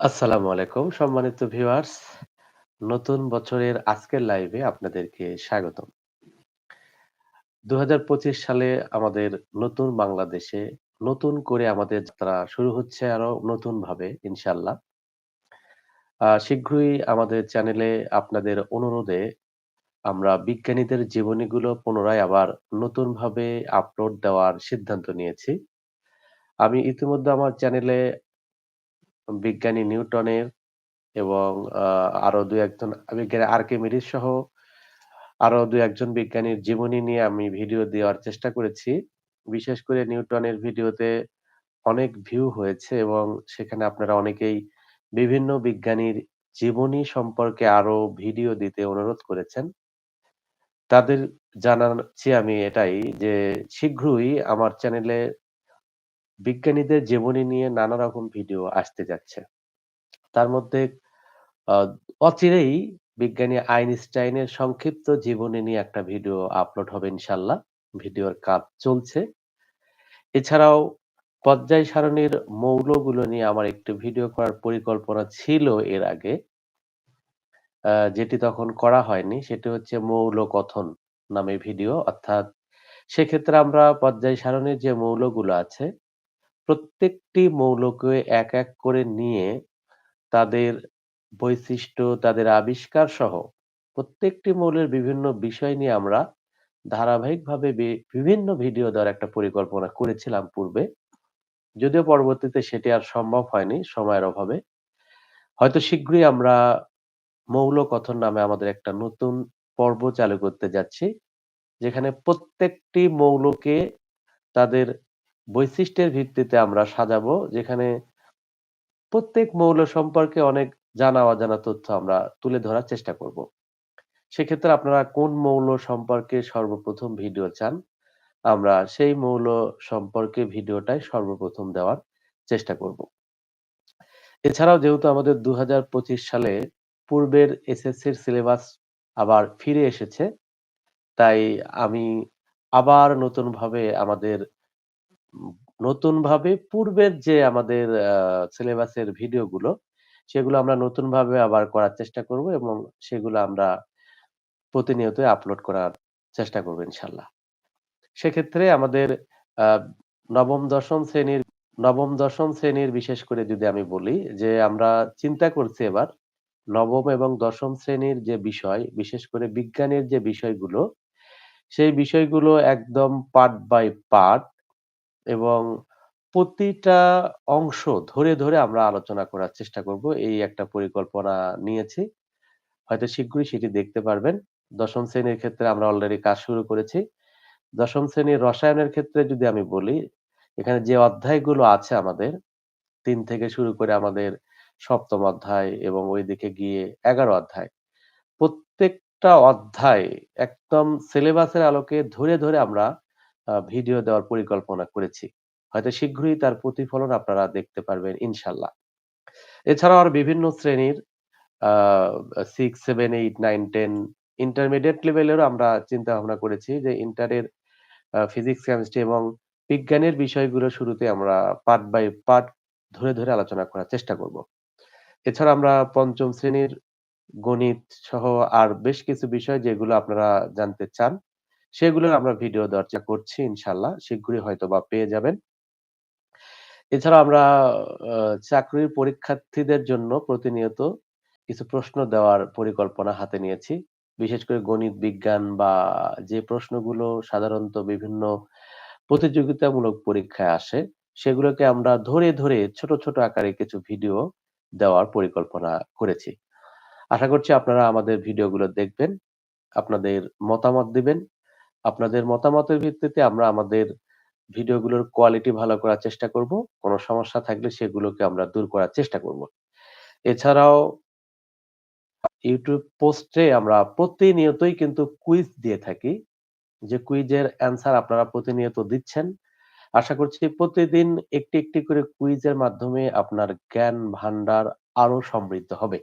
আসসালামু আলাইকুম, সম্মানিত ভিউয়ার্স। নতুন বছরের আজকের লাইভে আপনাদেরকে স্বাগতম। ২০২৫ সালে আমাদের নতুন বাংলাদেশে নতুন করে আমাদের যাত্রা শুরু হচ্ছে আরও নতুনভাবে, ইনশাআল্লাহ। আ, শীঘ্রই আমাদের চ্যানেলে আপনাদের অনুরোধে আমরা বিজ্ঞানীদের জীবনীগুলো পুনরায় আবার নতুনভাবে আপলোড দেওয়ার সিদ্ধান্ত নিয়েছি। আমি ইতিমধ্যে আমার চ্যানেলে বিজ্ঞানী নিউটনের এবং আরও ২-১ জন বিজ্ঞানী আর্কিমিডিস সহ আরও ২-১ জন বিজ্ঞানীর জীবনী নিয়ে আমি ভিডিও দেওয়ার চেষ্টা করেছি। বিশেষ করে নিউটনের ভিডিওতে অনেক ভিউ হয়েছে এবং সেখানে আপনারা অনেকেই বিভিন্ন বিজ্ঞানীর জীবনী সম্পর্কে আরও ভিডিও দিতে অনুরোধ করেছেন। তাদের জানাচ্ছি আমি এটাই যে, শীঘ্রই আমার চ্যানেলে বিজ্ঞানীদের জীবনী নিয়ে নানা রকম ভিডিও আসতে যাচ্ছে। তার মধ্যে অচিরেই বিজ্ঞানী আইনস্টাইনের সংক্ষিপ্ত জীবনী নিয়ে একটা ভিডিও আপলোড হবে ইনশাল্লাহ ভিডিওর কাজ চলছে। এছাড়াও পর্যায় সারণীর মৌলগুলো নিয়ে আমার একটি ভিডিও করার পরিকল্পনা ছিল এর আগে। যেটি তখন করা হয়নি। সেটি হচ্ছে মৌল কথন নামে ভিডিও। অর্থাৎ সেক্ষেত্রে আমরা পর্যায় সারণীর যে মৌলগুলো আছে, প্রত্যেকটি মৌলকে এক, এক করে নিয়ে তাদের বৈশিষ্ট্য, তাদের আবিষ্কার সহ প্রত্যেকটি মৌলের বিভিন্ন বিষয় নিয়ে আমরা ধারাবাহিকভাবে বিভিন্ন ভিডিও দেওয়ার একটা পরিকল্পনা করেছিলাম পূর্বে। যদিও পরবর্তীতে সেটি আর সম্ভব হয়নি সময়ের অভাবে। হয়তো শীঘ্রই আমরা মৌল কথন নামে আমাদের একটা নতুন পর্ব চালু করতে যাচ্ছি। যেখানে প্রত্যেকটি মৌলকে তাদের বৈশিষ্ট্যের ভিত্তিতে আমরা সাজাবো। যেখানে প্রত্যেক মৌল সম্পর্কে অনেক জানা অজানা তথ্য আমরা তুলে ধরার চেষ্টা করব। সেক্ষেত্রে আপনারা কোন মৌল সম্পর্কে সর্বপ্রথম ভিডিও চান, আমরা সেই মৌল সম্পর্কে ভিডিওটাই সর্বপ্রথম দেওয়ার চেষ্টা করব। এছাড়াও যেহেতু আমাদের ২০২৫ সালে পূর্বের এসএসসির সিলেবাস আবার ফিরে এসেছে, তাই আমি আবার নতুনভাবে আমাদের উম নতুনভাবে পূর্বের যে আমাদের সিলেবাসের ভিডিওগুলো, সেগুলো আমরা নতুন ভাবে আবার করার চেষ্টা করব এবং সেগুলো আমরা প্রতিনিয়তই আপলোড করার চেষ্টা করব ইনশাআল্লাহ। সেক্ষেত্রে আমাদের নবম, দশম শ্রেণির নবম, দশম শ্রেণির বিশেষ করে যদি আমি বলি যে আমরা চিন্তা করছি এবার নবম এবং দশম শ্রেণির যে বিষয়, বিশেষ করে বিজ্ঞানের যে বিষয়গুলো, সেই বিষয়গুলো একদম পার্ট বাই পার্ট এবং প্রতিটা অংশ ধরে, ধরে আমরা আলোচনা করার চেষ্টা করব। এই একটা পরিকল্পনা নিয়েছি। হয়তো শীঘ্রই সেটি দেখতে পারবেন। দশম শ্রেণির ক্ষেত্রে আমরা অলরেডি কাজ শুরু করেছি। দশম শ্রেণির রসায়নের ক্ষেত্রে যদি আমি বলি, এখানে যে অধ্যায়গুলো আছে আমাদের ৩ থেকে শুরু করে আমাদের সপ্তম অধ্যায় এবং ওইদিকে গিয়ে ১১ অধ্যায়। প্রত্যেকটা অধ্যায় একদম সিলেবাসের আলোকে ধরে, ধরে আমরা ভিডিও দেওয়ার পরিকল্পনা করেছি। হয়তো শীঘ্রই তার প্রতিফলন আপনারা দেখতে পারবেন ইনশাল্লাহ এছাড়াও আর বিভিন্ন শ্রেণির 6, 7, 8, 9, 10 ইন্টারমিডিয়েট লেভেলেরও আমরা চিন্তা ভাবনা করেছি যে ইন্টারের ফিজিক্স, কেমিস্ট্রি এবং বিজ্ঞানের বিষয়গুলো শুরুতে আমরা পার্ট বাই পার্ট ধরে, ধরে আলোচনা করার চেষ্টা করব। এছাড়া আমরা পঞ্চম শ্রেণির গণিত সহ আর বেশ কিছু বিষয় যেগুলো আপনারা জানতে চান, সেগুলোর আমরা ভিডিও চেষ্টা করছি ইনশাআল্লাহ। শীঘ্রই হয়তো বা পেয়ে যাবেন। এছাড়া আমরা চাকরির পরীক্ষার্থীদের জন্য প্রতিনিয়ত কিছু প্রশ্ন দেওয়ার পরিকল্পনা হাতে নিয়েছি। বিশেষ করে গণিত, বিজ্ঞান বা যে প্রশ্নগুলো সাধারণত বিভিন্ন প্রতিযোগিতামূলক পরীক্ষায় আসে, সেগুলোকে আমরা ধরে, ধরে ছোট, ছোট আকারে কিছু ভিডিও দেওয়ার পরিকল্পনা করেছি। আশা করছি আপনারা আমাদের ভিডিওগুলো দেখবেন, আপনাদের মতামত দিবেন। আপনাদের মতামতের ভিত্তিতে আমরা আমাদের ভিডিওগুলোর কোয়ালিটি ভালো করার চেষ্টা করব। কোন সমস্যা থাকলে সেগুলোকে আমরা দূর করার চেষ্টা করব। এছাড়াও ইউটিউব পোস্টে আমরা প্রতিনিয়তই কিন্তু কুইজ দিয়ে থাকি। যে কুইজের অ্যান্সার আপনারা প্রতিনিয়ত দিচ্ছেন। আশা করছি প্রতিদিন একটি, একটি করে কুইজের মাধ্যমে আপনার জ্ঞান ভান্ডার আরও সমৃদ্ধ হবে।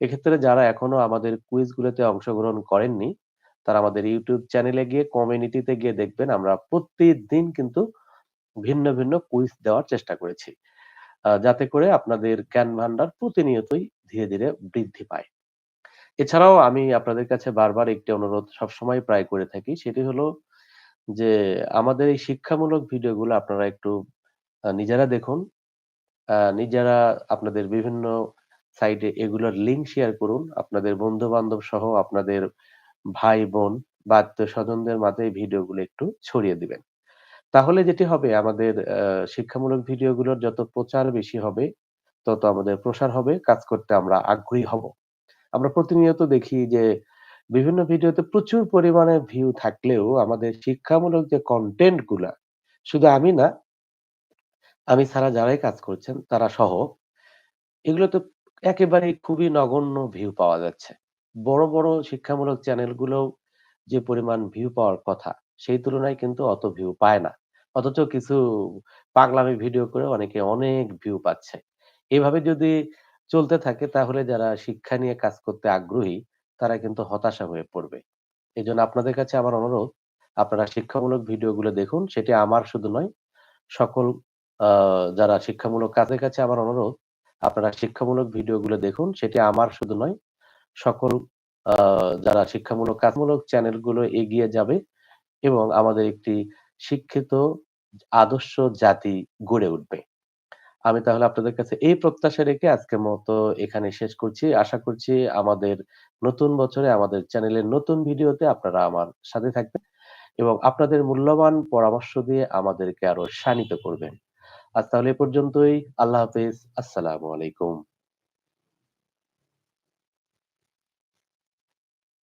এক্ষেত্রে যারা এখনও আমাদের কুইজগুলোতে অংশগ্রহণ করেননি, তারা আমাদের ইউটিউব চ্যানেলে গিয়ে কমিউনিটিতে গিয়ে দেখবেন আমরা প্রতিদিন কিন্তু ভিন্ন, ভিন্ন কুইজ দেওয়ার চেষ্টা করেছি। যাতে করে আপনাদের জ্ঞান ভান্ডার প্রতিনিয়তই ধীরে, ধীরে বৃদ্ধি পায়। এছাড়াও আমি আপনাদের কাছে বারবার একটি অনুরোধ সবসময় প্রায় করে থাকি। সেটি হলো যে আমাদের এই শিক্ষামূলক ভিডিওগুলো আপনারা একটু নিজেরা দেখুন। নিজেরা আপনাদের বিভিন্ন সাইটে এগুলোর লিঙ্ক শেয়ার করুন। আপনাদের বন্ধু-বান্ধব সহ আপনাদের ভাই-বোন বা আত্মীয়স্বজনদের মাঝে এই ভিডিওগুলো একটু ছড়িয়ে দিবেন। তাহলে যেটি হবে আমাদের আ শিক্ষামূলক ভিডিওগুলোর যত প্রচার বেশি হবে, তত আমাদের প্রসার হবে, কাজ করতে আমরা আগ্রহী হব। আমরা প্রতিনিয়ত দেখি যে বিভিন্ন ভিডিওতে প্রচুর পরিমাণে ভিউ থাকলেও আমাদের শিক্ষামূলক যে কনটেন্টগুলা, শুধু আমি না আমি ছাড়া যারাই কাজ করছেন তারা সহ, এগুলোতে একেবারেই খুবই নগণ্য ভিউ পাওয়া যাচ্ছে। বড়, বড় শিক্ষামূলক চ্যানেলগুলোও যে পরিমাণ ভিউ পাওয়ার কথা, সেই তুলনায় কিন্তু অত ভিউ পায় না। অথচ কিছু পাগলামি ভিডিও করে অনেকে অনেক ভিউ পাচ্ছে। এভাবে যদি চলতে থাকে তাহলে যারা শিক্ষা নিয়ে কাজ করতে আগ্রহী, তারা কিন্তু হতাশা হয়ে পড়বে। এই জন্য আপনাদের কাছে আমার অনুরোধ, আপনারা শিক্ষামূলক ভিডিওগুলো দেখুন। সেটি আমার শুধু নয়, সকল যারা শিক্ষামূলক কাজের কাছে আমার অনুরোধ, আপনারা শিক্ষামূলক ভিডিওগুলো দেখুন। সেটি আমার শুধু নয়, সকল যারা শিক্ষামূলক কাজমূলক চ্যানেলগুলো এগিয়ে যাবে এবং আমাদের একটি শিক্ষিত আদর্শ জাতি গড়ে উঠবে। আমি তাহলে আপনাদের কাছে এই প্রত্যাশা রেখে আজকের মতো এখানে শেষ করছি। আশা করছি আমাদের নতুন বছরে, আমাদের চ্যানেলের নতুন ভিডিওতে আপনারা আমার সাথে থাকবেন এবং আপনাদের মূল্যবান পরামর্শ দিয়ে আমাদেরকে আরও শানিত করবেন। আজ তাহলে পর্যন্তই। আল্লাহ হাফেজ। আসসালামু আলাইকুম।